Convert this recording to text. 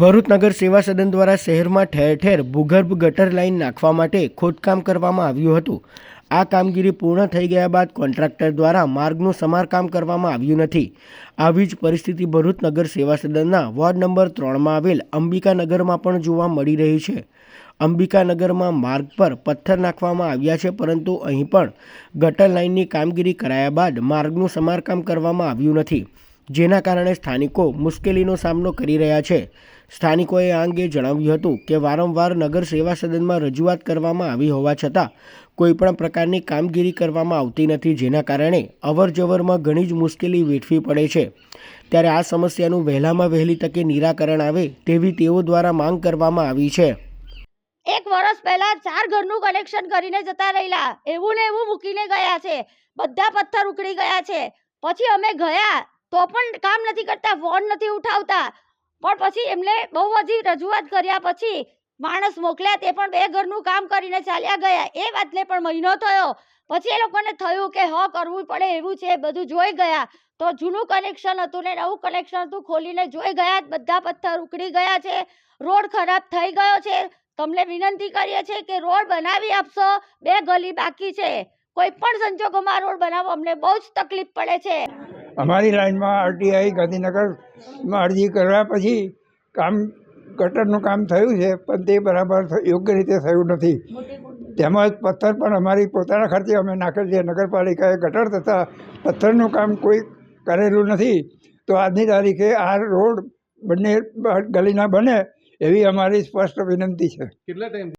ભરૂચ નગર સેવા સદન દ્વારા શહેરમાં ઠેર ઠેર ભૂગર્ભ ગટર લાઇન નાખવા માટે ખોદકામ કરવામાં આવ્યું હતું. આ કામગીરી પૂર્ણ થઈ ગયા બાદ કોન્ટ્રાક્ટર દ્વારા માર્ગનું સમારકામ કરવામાં આવ્યું નથી. આવી જ પરિસ્થિતિ ભરૂચ નગર સેવા સદનના વોર્ડ નંબર ત્રણમાં આવેલ અંબિકાનગરમાં પણ જોવા મળી રહી છે. અંબિકાનગરમાં માર્ગ પર પથ્થર નાખવામાં આવ્યા છે, પરંતુ અહીં પણ ગટર લાઇનની કામગીરી કરાયા બાદ માર્ગનું સમારકામ કરવામાં આવ્યું નથી. જેના કારણે સ્થાનિકો મુશ્કેલીનો સામનો કરી રહ્યા છે. સ્થાનિકોએ આ અંગે જણાવ્યું હતું કે વારંવાર નગર સેવા સદનમાં રજૂઆત કરવામાં આવી હોવા છતાં કોઈપણ પ્રકારની કામગીરી કરવામાં આવતી નથી, જેના કારણે અવરજવરમાં ઘણી જ મુશ્કેલી વેઠવી પડે છે. ત્યારે આ સમસ્યાનું વહેલામાં વહેલી તકે નિરાકરણ આવે તેવી તેઓ દ્વારા માંગ કરવામાં આવી છે. એક વર્ષ પહેલા ચાર ઘરનું કનેક્શન કરીને જતા રહેલા, એવું ને એવું મૂકીને ગયા છે. બધા પથ્થર ઉકળી ગયા છે. પછી અમે ગયા તો પણ કામ નથી કરતા ફોન નથી ઉઠાવતા. પણ પછી એમને બહુ બધી રજૂઆત કર્યા પછી માણસ મોકલ્યા તે પણ બે ઘરનું કામ કરીને ચાલ્યા ગયા. એ વાતને પણ મહિનો થયો. પછી એ લોકોને થયું કે હ, કરવું પડે એવું છે, બધું જોઈ ગયા. તો જૂનું કનેક્શન હતું ને નવું કનેક્શન હતું, ખોલીને જોઈ ગયા, બધા પથ્થર ઉકળી ગયા છે. રોડ ખરાબ થઈ ગયો છે. તમને વિનંતી કરીએ છીએ કે રોડ બનાવી આપશો, બે ગલી બાકી છે. કોઈ પણ સંજોગોમાં રોડ બનાવવા અમને બહુ જ તકલીફ પડે છે. અમારી લાઈનમાં આરટીઆઈ ગાંધીનગરમાં અરજી કર્યા પછી કામ, ગટરનું કામ થયું છે, પણ તે બરાબર યોગ્ય રીતે થયું નથી. તેમજ પથ્થર પણ અમારી પોતાના ખર્ચે અમે નાખેલ છે. નગરપાલિકાએ ગટર તથા પથ્થરનું કામ કોઈ કરેલું નથી. તો આજની તારીખે આ રોડ બંને ગલીના બને એવી અમારી સ્પષ્ટ વિનંતી છે. કેટલા ટાઈમ